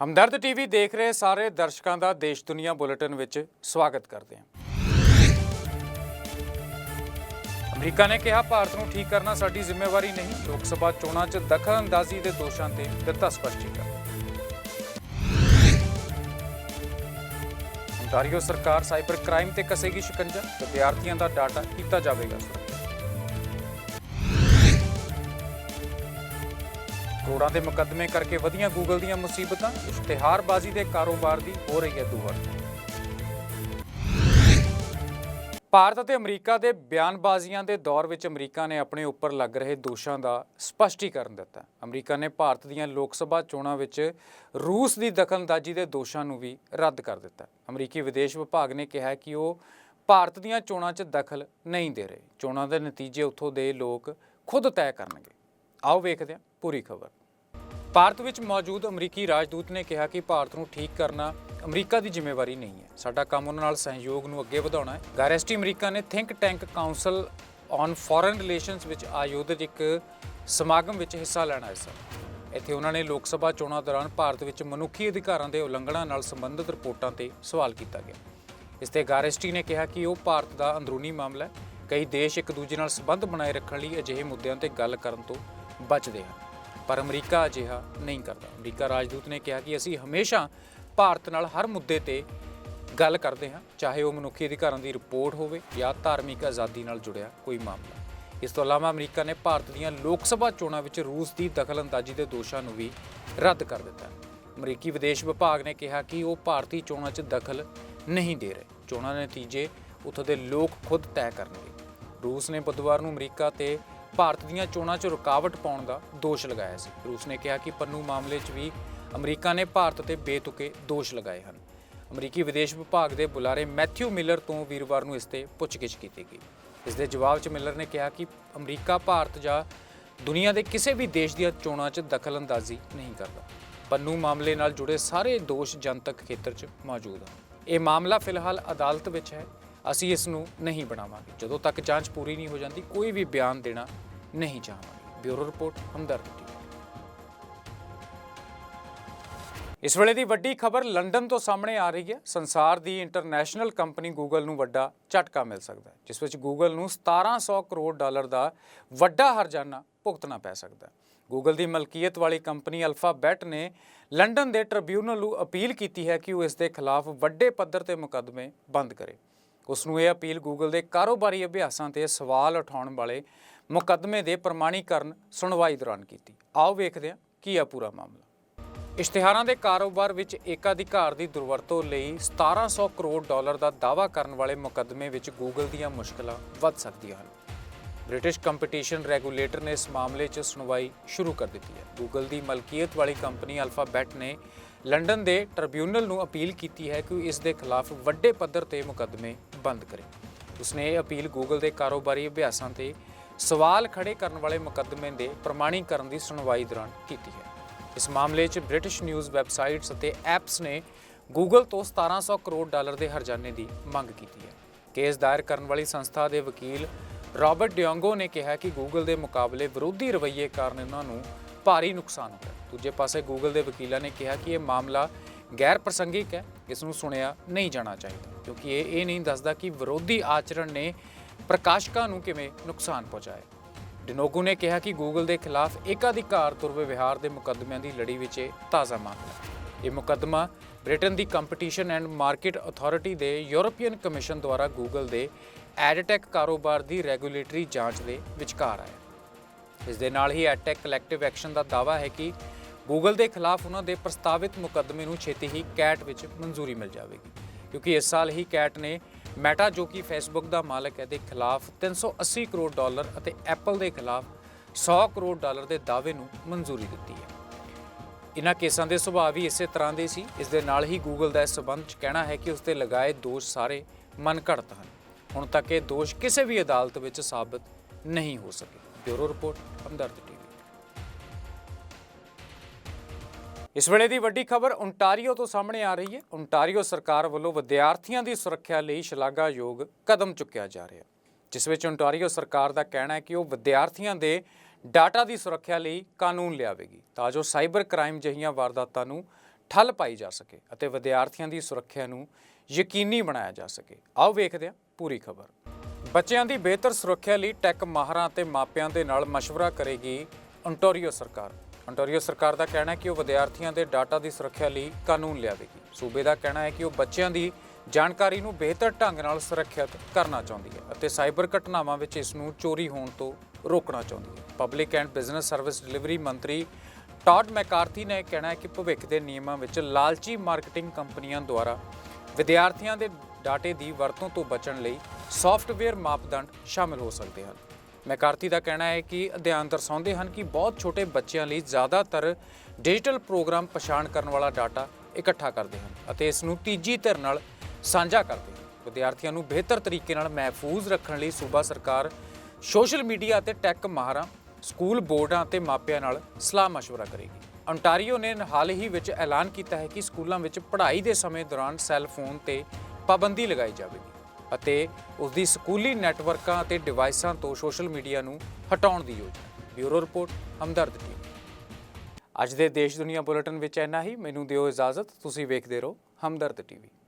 ਹਮਦਰਦ TV ਦੇਖ ਰਹੇ ਸਾਰੇ ਦਰਸ਼ਕਾਂ ਦਾ ਦੇਸ਼ ਦੁਨੀਆ ਬੁਲੇਟਿਨ ਵਿੱਚ ਸਵਾਗਤ ਕਰਦੇ ਹਾਂ। ਅਮਰੀਕਾ ਨੇ ਕਿਹਾ, ਭਾਰਤ ਨੂੰ ਠੀਕ ਕਰਨਾ ਸਾਡੀ ਜ਼ਿੰਮੇਵਾਰੀ ਨਹੀਂ। ਲੋਕ ਸਭਾ ਚੋਣਾਂ 'ਚ ਦਖਲਅੰਦਾਜ਼ੀ ਦੇ ਦੋਸ਼ਾਂ ਤੇ ਦਿੱਤਾ ਸਪਸ਼ਟੀਕਰਨ। ontario ਸਰਕਾਰ ਸਾਈਬਰ ਕ੍ਰਾਈਮ ਤੇ ਕਸੇਗੀ ਸ਼ਿਕੰਜਾ। ਵਿਦਿਆਰਥੀਆਂ ਦਾ ਡਾਟਾ ਕੀਤਾ ਜਾਵੇਗਾ ਸੁਰੱਖਿਅਤ। ਕਰੋੜਾਂ ਦੇ ਮੁਕੱਦਮੇ ਕਰਕੇ ਵਧੀਆਂ ਗੂਗਲ ਦੀਆਂ ਮੁਸੀਬਤਾਂ, ਇਸ਼ਤਿਹਾਰਬਾਜ਼ੀ ਦੇ ਕਾਰੋਬਾਰ ਦੀ ਹੋ ਰਹੀ ਹੈ ਦੁਵਰ ਭਾਰਤ ਅਤੇ ਅਮਰੀਕਾ ਦੇ ਬਿਆਨਬਾਜ਼ੀਆਂ ਦੇ ਦੌਰ ਵਿੱਚ ਅਮਰੀਕਾ ਨੇ ਆਪਣੇ ਉੱਪਰ ਲੱਗ ਰਹੇ ਦੋਸ਼ਾਂ ਦਾ ਸਪਸ਼ਟੀਕਰਨ ਦਿੱਤਾ। ਅਮਰੀਕਾ ਨੇ ਭਾਰਤ ਦੀਆਂ ਲੋਕ ਸਭਾ ਚੋਣਾਂ ਵਿੱਚ ਰੂਸ ਦੀ ਦਖਲਅੰਦਾਜ਼ੀ ਦੇ ਦੋਸ਼ਾਂ ਨੂੰ ਵੀ ਰੱਦ ਕਰ ਦਿੱਤਾ। ਅਮਰੀਕੀ ਵਿਦੇਸ਼ ਵਿਭਾਗ ਨੇ ਕਿਹਾ ਕਿ ਉਹ ਭਾਰਤ ਦੀਆਂ ਚੋਣਾਂ 'ਚ ਦਖਲ ਨਹੀਂ ਦੇ ਰਹੇ। ਚੋਣਾਂ ਦੇ ਨਤੀਜੇ ਉੱਥੋਂ ਦੇ ਲੋਕ ਖੁਦ ਤੈਅ ਕਰਨਗੇ। ਆਓ ਵੇਖਦੇ ਹਾਂ ਪੂਰੀ ਖਬਰ। ਭਾਰਤ ਵਿੱਚ ਮੌਜੂਦ ਅਮਰੀਕੀ ਰਾਜਦੂਤ ਨੇ ਕਿਹਾ ਕਿ ਭਾਰਤ ਨੂੰ ਠੀਕ ਕਰਨਾ ਅਮਰੀਕਾ ਦੀ ਜ਼ਿੰਮੇਵਾਰੀ ਨਹੀਂ ਹੈ। ਸਾਡਾ ਕੰਮ ਉਹਨਾਂ ਨਾਲ ਸਹਿਯੋਗ ਨੂੰ ਅੱਗੇ ਵਧਾਉਣਾ ਹੈ। ਗੈਰੈਸਟੀ ਅਮਰੀਕਾ ਨੇ think tank council on foreign relations ਵਿੱਚ ਆਯੋਜਿਤ ਇੱਕ ਸਮਾਗਮ ਵਿੱਚ ਹਿੱਸਾ ਲੈਣਾ ਹੈ ਸਨ ਇੱਥੇ ਉਹਨਾਂ ਨੇ ਲੋਕ ਸਭਾ ਚੋਣਾਂ ਦੌਰਾਨ ਭਾਰਤ ਵਿੱਚ ਮਨੁੱਖੀ ਅਧਿਕਾਰਾਂ ਦੇ ਉਲੰਘਣਾ ਨਾਲ ਸੰਬੰਧਿਤ ਰਿਪੋਰਟਾਂ ਤੇ ਸਵਾਲ ਕੀਤਾ ਗਿਆ। ਇਸ ਤੇ ਗਾਰੈਸਟੀ ਨੇ ਕਿਹਾ ਕਿ ਉਹ ਭਾਰਤ ਦਾ ਅੰਦਰੂਨੀ ਮਾਮਲਾ ਹੈ। ਕਈ ਦੇਸ਼ ਇੱਕ ਦੂਜੇ ਨਾਲ ਸੰਬੰਧ ਬਣਾਏ ਰੱਖਣ ਲਈ ਅਜਿਹੇ ਮੁੱਦਿਆਂ ਤੇ ਗੱਲ ਕਰਨ ਤੋਂ ਬਚਦੇ ਹਨ। ਪਰ ਅਮਰੀਕਾ ਅਜਿਹਾ ਨਹੀਂ ਕਰਦਾ। ਅਮਰੀਕਾ ਰਾਜਦੂਤ ਨੇ ਕਿਹਾ ਕਿ ਅਸੀਂ ਹਮੇਸ਼ਾ ਭਾਰਤ ਨਾਲ ਹਰ ਮੁੱਦੇ ਤੇ ਗੱਲ ਕਰਦੇ ਹਾਂ, ਚਾਹੇ ਉਹ ਮਨੁੱਖੀ ਅਧਿਕਾਰਾਂ ਦੀ ਰਿਪੋਰਟ ਹੋਵੇ ਜਾਂ ਧਾਰਮਿਕ ਆਜ਼ਾਦੀ ਨਾਲ ਜੁੜਿਆ ਕੋਈ ਮਾਮਲਾ। ਇਸ ਤੋਂ ਇਲਾਵਾ ਅਮਰੀਕਾ ਨੇ ਭਾਰਤ ਦੀਆਂ ਲੋਕ ਸਭਾ ਚੋਣਾਂ ਵਿੱਚ ਰੂਸ ਦੀ ਦਖਲਅੰਦਾਜ਼ੀ ਦੇ ਦੋਸ਼ਾਂ ਨੂੰ ਵੀ ਰੱਦ ਕਰ ਦਿੱਤਾ। ਅਮਰੀਕੀ ਵਿਦੇਸ਼ ਵਿਭਾਗ ਨੇ ਕਿਹਾ ਕਿ ਉਹ ਭਾਰਤੀ ਚੋਣਾਂ 'ਚ ਦਖਲ ਨਹੀਂ ਦੇ ਰਹੇ। ਚੋਣਾਂ ਦੇ ਨਤੀਜੇ ਉੱਥੋਂ ਦੇ ਲੋਕ ਖੁਦ ਤੈਅ ਕਰਨਗੇ। ਰੂਸ ਨੇ ਬੁੱਧਵਾਰ ਨੂੰ ਅਮਰੀਕਾ ਤੇ ਭਾਰਤ ਦੀਆਂ ਚੋਣਾਂ 'ਚ ਰੁਕਾਵਟ ਪਾਉਣ ਦਾ ਦੋਸ਼ ਲਗਾਇਆ ਸੀ। ਰੂਸ ਨੇ ਕਿਹਾ ਕਿ ਪੰਨੂ ਮਾਮਲੇ 'ਚ ਵੀ ਅਮਰੀਕਾ ਨੇ ਭਾਰਤ ਤੇ ਬੇਤੁਕੇ ਦੋਸ਼ ਲਗਾਏ ਹਨ। ਅਮਰੀਕੀ ਵਿਦੇਸ਼ ਵਿਭਾਗ ਦੇ ਬੁਲਾਰੇ ਮੈਥਿਊ ਮਿਲਰ ਤੋਂ ਵੀਰਵਾਰ ਨੂੰ ਇਸ ਤੇ ਪੁੱਛਗਿੱਛ ਕੀਤੀ ਗਈ। ਇਸ ਦੇ ਜਵਾਬ 'ਚ ਮਿਲਰ ਨੇ ਕਿਹਾ ਕਿ ਅਮਰੀਕਾ ਭਾਰਤ ਜਾਂ ਦੁਨੀਆ ਦੇ ਕਿਸੇ ਵੀ ਦੇਸ਼ ਦੀਆਂ ਚੋਣਾਂ 'ਚ ਦਖਲਅੰਦਾਜ਼ੀ ਨਹੀਂ ਕਰਦਾ। ਪੰਨੂ ਮਾਮਲੇ ਨਾਲ ਜੁੜੇ ਸਾਰੇ ਦੋਸ਼ ਜਨਤਕ ਖੇਤਰ 'ਚ ਮੌਜੂਦ ਹਨ। ਇਹ ਮਾਮਲਾ ਫਿਲਹਾਲ ਅਦਾਲਤ ਵਿੱਚ ਹੈ। ਅਸੀਂ ਇਸ ਨੂੰ ਨਹੀਂ ਬਣਾਵਾਂਗੇ। ਜਦੋਂ ਤੱਕ ਜਾਂਚ ਪੂਰੀ ਨਹੀਂ ਹੋ ਜਾਂਦੀ, ਕੋਈ ਵੀ ਬਿਆਨ ਦੇਣਾ ਨਹੀਂ ਚਾਹਾਂਗੇ। Bureau report, Hamdard. ਟੀਵੀ ਇਸ ਵੇਲੇ ਦੀ ਵੱਡੀ ਖਬਰ ਲੰਡਨ ਤੋਂ ਸਾਹਮਣੇ ਆ ਰਹੀ ਹੈ। ਸੰਸਾਰ ਦੀ ਇੰਟਰਨੈਸ਼ਨਲ ਕੰਪਨੀ ਗੂਗਲ ਨੂੰ ਵੱਡਾ ਝਟਕਾ ਮਿਲ ਸਕਦਾ ਹੈ, ਜਿਸ ਵਿੱਚ ਗੂਗਲ ਨੂੰ 1700 ਕਰੋੜ ਡਾਲਰ ਦਾ ਵੱਡਾ ਹਰਜਾਨਾ ਭੁਗਤਣਾ ਪੈ ਸਕਦਾ ਹੈ। ਗੂਗਲ ਦੀ ਮਲਕੀਅਤ ਵਾਲੀ ਕੰਪਨੀ ਅਲਫਾਬੈਟ ਨੇ ਲੰਡਨ ਦੇ ਟ੍ਰਿਬਿਊਨਲ ਨੂੰ ਅਪੀਲ ਕੀਤੀ ਹੈ ਕਿ ਉਹ ਇਸ ਦੇ ਖਿਲਾਫ ਵੱਡੇ ਪੱਧਰ ਤੇ ਮੁਕੱਦਮੇ ਬੰਦ ਕਰੇ। ਉਸ ਨੂੰ ਇਹ ਅਪੀਲ ਗੂਗਲ ਦੇ ਕਾਰੋਬਾਰੀ ਅਭਿਆਸਾਂ ਤੇ ਸਵਾਲ ਉਠਾਉਣ ਵਾਲੇ ਮੁਕੱਦਮੇ ਦੇ ਪ੍ਰਮਾਣੀਕਰਨ ਸੁਣਵਾਈ ਦੌਰਾਨ ਕੀਤੀ। ਆਓ ਵੇਖਦੇ ਹਾਂ ਕੀ ਆ ਪੂਰਾ ਮਾਮਲਾ। ਇਸ਼ਤਿਹਾਰਾਂ ਦੇ ਕਾਰੋਬਾਰ ਵਿੱਚ ਏਕਾਧਿਕਾਰ ਦੀ ਦੁਰਵਰਤੋਂ ਲਈ 1700 ਕਰੋੜ ਡਾਲਰ ਦਾ ਦਾਅਵਾ ਕਰਨ ਵਾਲੇ ਮੁਕੱਦਮੇ ਵਿੱਚ ਗੂਗਲ ਦੀਆਂ ਮੁਸ਼ਕਲਾਂ ਵੱਧ ਸਕਦੀਆਂ ਹਨ। ਬ੍ਰਿਟਿਸ਼ ਕੰਪੀਟੀਸ਼ਨ ਰੈਗੂਲੇਟਰ ਨੇ ਇਸ ਮਾਮਲੇ 'ਚ ਸੁਣਵਾਈ ਸ਼ੁਰੂ ਕਰ ਦਿੱਤੀ ਹੈ। ਗੂਗਲ ਦੀ ਮਲਕੀਅਤ ਵਾਲੀ ਕੰਪਨੀ ਅਲਫਾਬੈਟ ਨੇ ਲੰਡਨ ਦੇ ਟ੍ਰਿਬਿਊਨਲ ਨੂੰ ਅਪੀਲ ਕੀਤੀ ਹੈ ਕਿ ਇਸ ਦੇ ਖਿਲਾਫ ਵੱਡੇ ਪੱਧਰ ਤੇ ਮੁਕੱਦਮੇ ਬੰਦ ਕਰੇ। ਉਸਨੇ ਇਹ ਅਪੀਲ ਗੂਗਲ ਦੇ ਕਾਰੋਬਾਰੀ ਅਭਿਆਸਾਂ ਤੇ ਸਵਾਲ ਖੜੇ ਕਰਨ ਵਾਲੇ ਮੁਕੱਦਮੇ ਦੇ ਪ੍ਰਮਾਣੀਕਰਨ ਦੀ ਸੁਣਵਾਈ ਦੌਰਾਨ ਕੀਤੀ ਹੈ। ਇਸ ਮਾਮਲੇ 'ਚ ਬ੍ਰਿਟਿਸ਼ ਨਿਊਜ਼ ਵੈਬਸਾਈਟਸ ਅਤੇ ਐਪਸ ਨੇ ਗੂਗਲ ਤੋਂ 1700 ਕਰੋੜ ਡਾਲਰ ਦੇ ਹਰਜਾਨੇ ਦੀ ਮੰਗ ਕੀਤੀ ਹੈ। ਕੇਸ ਦਾਇਰ ਕਰਨ ਵਾਲੀ ਸੰਸਥਾ ਦੇ ਵਕੀਲ ਰਾਬਰਟ ਡਿਓਂਗੋ ਨੇ ਕਿਹਾ ਕਿ ਗੂਗਲ ਦੇ ਮੁਕਾਬਲੇ ਵਿਰੋਧੀ ਰਵੱਈਏ ਕਾਰਨ ਇਹਨਾਂ ਨੂੰ ਭਾਰੀ ਨੁਕਸਾਨ ਹੋਇਆ। ਦੂਜੇ ਪਾਸੇ ਗੂਗਲ ਦੇ ਵਕੀਲਾਂ ਨੇ ਕਿਹਾ ਕਿ ਇਹ ਮਾਮਲਾ ਗੈਰ ਪ੍ਰਸੰਗਿਕ ਹੈ, ਇਸ ਨੂੰ ਸੁਣਿਆ ਨਹੀਂ ਜਾਣਾ ਚਾਹੀਦਾ, ਕਿਉਂਕਿ ਇਹ ਇਹ ਨਹੀਂ ਦੱਸਦਾ ਕਿ ਵਿਰੋਧੀ ਆਚਰਣ ਨੇ ਪ੍ਰਕਾਸ਼ਕਾਂ ਨੂੰ ਕਿਵੇਂ ਨੁਕਸਾਨ ਪਹੁੰਚਾਇਆ। ਡਿਨੋਗੂ ਨੇ ਕਿਹਾ ਕਿ ਗੂਗਲ ਦੇ ਖਿਲਾਫ ਏਕਾਧਿਕਾਰ ਦੁਰਵਿਵਹਾਰ ਦੇ ਮੁਕੱਦਮਿਆਂ ਦੀ ਲੜੀ ਵਿੱਚ ਇਹ ਤਾਜ਼ਾ ਮਾਮਲਾ ਹੈ। ਇਹ ਮੁਕੱਦਮਾ ਬ੍ਰਿਟਨ ਦੀ ਕੰਪੀਟੀਸ਼ਨ ਐਂਡ ਮਾਰਕੀਟ ਅਥਾਰਟੀ ਦੇ ਯੂਰੋਪੀਅਨ ਕਮਿਸ਼ਨ ਦੁਆਰਾ ਗੂਗਲ ਦੇ ਐਡਟੈਕ ਕਾਰੋਬਾਰ ਦੀ ਰੈਗੂਲੇਟਰੀ ਜਾਂਚ ਦੇ ਵਿਚਕਾਰ ਆਇਆ। ਇਸ ਦੇ ਨਾਲ ਹੀ ਐਟੈਕ ਕਲੈਕਟਿਵ ਐਕਸ਼ਨ ਦਾ ਦਾਅਵਾ ਹੈ ਕਿ ਗੂਗਲ ਦੇ ਖਿਲਾਫ ਉਹਨਾਂ ਦੇ ਪ੍ਰਸਤਾਵਿਤ ਮੁਕੱਦਮੇ ਨੂੰ ਛੇਤੀ ਹੀ ਕੈਟ ਵਿੱਚ ਮਨਜ਼ੂਰੀ ਮਿਲ ਜਾਵੇਗੀ, ਕਿਉਂਕਿ ਇਸ ਸਾਲ ਹੀ ਕੈਟ ਨੇ ਮੈਟਾ ਜੋ ਕਿ ਫੇਸਬੁੱਕ ਦਾ ਮਾਲਕ ਹੈ, ਦੇ ਖਿਲਾਫ 380 ਕਰੋੜ ਡਾਲਰ ਅਤੇ ਐਪਲ ਦੇ ਖਿਲਾਫ 100 ਕਰੋੜ ਡਾਲਰ ਦੇ ਦਾਅਵੇ ਨੂੰ ਮਨਜ਼ੂਰੀ ਦਿੱਤੀ ਹੈ। ਇਨ੍ਹਾਂ ਕੇਸਾਂ ਦੇ ਸੁਭਾਅ ਵੀ ਇਸੇ ਤਰ੍ਹਾਂ ਦੇ ਸੀ, ਇਸ ਦੇ ਨਾਲ ਹੀ ਗੂਗਲ ਦਾ ਇਸ ਸਬੰਧ 'ਚ ਕਹਿਣਾ ਹੈ ਕਿ ਉਸ ਤੇ ਲਗਾਏ ਦੋਸ਼ ਸਾਰੇ ਮਨਘੜਤ ਹਨ। ਹੁਣ ਤੱਕ ਇਹ ਦੋਸ਼ ਕਿਸੇ ਵੀ ਅਦਾਲਤ ਵਿੱਚ ਸਾਬਤ ਨਹੀਂ ਹੋ ਸਕੇ। Bureau report Hamdard TV. ਇਸ ਵੇਲੇ ਦੀ ਵੱਡੀ ਖਬਰ ਓਨਟਾਰੀਓ ਤੋਂ ਸਾਹਮਣੇ ਆ ਰਹੀ ਹੈ। ਓਨਟਾਰੀਓ ਸਰਕਾਰ ਵੱਲੋਂ ਵਿਦਿਆਰਥੀਆਂ ਦੀ ਸੁਰੱਖਿਆ ਲਈ ਸ਼ਲਾਘਾਯੋਗ ਕਦਮ ਚੁੱਕਿਆ ਜਾ ਰਿਹਾ ਜਿਸ ਵਿੱਚ ਓਨਟਾਰੀਓ ਸਰਕਾਰ ਦਾ ਕਹਿਣਾ ਹੈ ਕਿ ਉਹ ਵਿਦਿਆਰਥੀਆਂ ਦੇ ਡਾਟਾ ਦੀ ਸੁਰੱਖਿਆ ਲਈ ਕਾਨੂੰਨ ਲਿਆਵੇਗੀ, ਤਾਂ ਜੋ ਸਾਈਬਰ ਕ੍ਰਾਈਮ ਜਿਹੀਆਂ ਵਾਰਦਾਤਾਂ ਨੂੰ ਠੱਲ ਪਾਈ ਜਾ ਸਕੇ ਅਤੇ ਵਿਦਿਆਰਥੀਆਂ ਦੀ ਸੁਰੱਖਿਆ ਨੂੰ ਯਕੀਨੀ ਬਣਾਇਆ ਜਾ ਸਕੇ। ਆਓ ਵੇਖਦੇ ਹਾਂ ਪੂਰੀ ਖਬਰ। ਬੱਚਿਆਂ ਦੀ ਬਿਹਤਰ ਸੁਰੱਖਿਆ ਲਈ ਟੈਕ ਮਾਹਰਾਂ ਅਤੇ ਮਾਪਿਆਂ ਦੇ ਨਾਲ ਮਸ਼ਵਰਾ ਕਰੇਗੀ ਅੰਟੋਰੀਓ ਸਰਕਾਰ। ਅੰਟੋਰੀਓ ਸਰਕਾਰ ਦਾ ਕਹਿਣਾ ਹੈ ਕਿ ਉਹ ਵਿਦਿਆਰਥੀਆਂ ਦੇ ਡਾਟਾ ਦੀ ਸੁਰੱਖਿਆ ਲਈ ਕਾਨੂੰਨ ਲਿਆਵੇਗੀ। ਸੂਬੇ ਦਾ ਕਹਿਣਾ ਹੈ ਕਿ ਉਹ ਬੱਚਿਆਂ ਦੀ ਜਾਣਕਾਰੀ ਨੂੰ ਬਿਹਤਰ ਢੰਗ ਨਾਲ ਸੁਰੱਖਿਅਤ ਕਰਨਾ ਚਾਹੁੰਦੀ ਹੈ ਅਤੇ ਸਾਈਬਰ ਘਟਨਾਵਾਂ ਵਿੱਚ ਇਸ ਨੂੰ ਚੋਰੀ ਹੋਣ ਤੋਂ ਰੋਕਣਾ ਚਾਹੁੰਦੀ ਹੈ। Public and business service delivery ਮੰਤਰੀ ਟਾਡ ਮੈਕਾਰਥੀ ਨੇ ਕਹਿਣਾ ਹੈ ਕਿ ਭਵਿੱਖ ਦੇ ਨਿਯਮਾਂ ਵਿੱਚ ਲਾਲਚੀ ਮਾਰਕੀਟਿੰਗ ਕੰਪਨੀਆਂ ਦੁਆਰਾ ਵਿਦਿਆਰਥੀਆਂ ਦੇ ਡਾਟੇ ਦੀ ਵਰਤੋਂ ਤੋਂ ਬਚਣ ਲਈ ਸੌਫਟਵੇਅਰ ਮਾਪਦੰਡ ਸ਼ਾਮਲ ਹੋ ਸਕਦੇ ਹਨ ਮੈਕਾਰਥੀ ਦਾ ਕਹਿਣਾ ਹੈ ਕਿ ਅਧਿਐਨ ਦਰਸਾਉਂਦੇ ਹਨ ਕਿ ਬਹੁਤ ਛੋਟੇ ਬੱਚਿਆਂ ਲਈ ਜ਼ਿਆਦਾਤਰ ਡਿਜੀਟਲ ਪ੍ਰੋਗਰਾਮ ਪਛਾਣ ਕਰਨ ਵਾਲਾ ਡਾਟਾ ਇਕੱਠਾ ਕਰਦੇ ਹਨ ਅਤੇ ਇਸ ਨੂੰ ਤੀਜੀ ਧਿਰ ਨਾਲ ਸਾਂਝਾ ਕਰਦੇ ਹਨ ਵਿਦਿਆਰਥੀਆਂ ਨੂੰ ਬਿਹਤਰ ਤਰੀਕੇ ਨਾਲ ਮਹਿਫੂਜ਼ ਰੱਖਣ ਲਈ ਸੂਬਾ ਸਰਕਾਰ ਸੋਸ਼ਲ ਮੀਡੀਆ ਅਤੇ ਟੈਕ ਮਾਹਰਾਂ ਸਕੂਲ ਬੋਰਡਾਂ ਅਤੇ ਮਾਪਿਆਂ ਨਾਲ ਸਲਾਹ مشورہ ਕਰੇਗੀ ontario ਨੇ ਹਾਲ ਹੀ ਵਿੱਚ ਐਲਾਨ ਕੀਤਾ ਹੈ ਕਿ ਸਕੂਲਾਂ ਵਿੱਚ ਪੜ੍ਹਾਈ ਦੇ ਸਮੇਂ ਦੌਰਾਨ ਸੈੱਲ ਫੋਨ ਤੇ ਪਾਬੰਦੀ ਲਗਾਈ ਜਾਵੇਗੀ ਅਤੇ ਉਸ ਦੀ ਸਕੂਲੀ ਨੈਟਵਰਕਾਂ ਅਤੇ ਡਿਵਾਈਸਾਂ ਤੋਂ ਸੋਸ਼ਲ ਮੀਡੀਆ ਨੂੰ ਹਟਾਉਣ ਦੀ ਯੋਜਨਾ। Bureau report, Hamdard TV. ਅੱਜ ਦੇ ਦੇਸ਼ ਦੁਨੀਆ ਬੁਲੇਟਿਨ ਵਿੱਚ ਇੰਨਾ ਹੀ। ਮੈਨੂੰ ਦਿਓ ਇਜਾਜ਼ਤ। ਤੁਸੀਂ ਵੇਖਦੇ ਰਹੋ ਹਮਦਰਦ ਟੀਵੀ।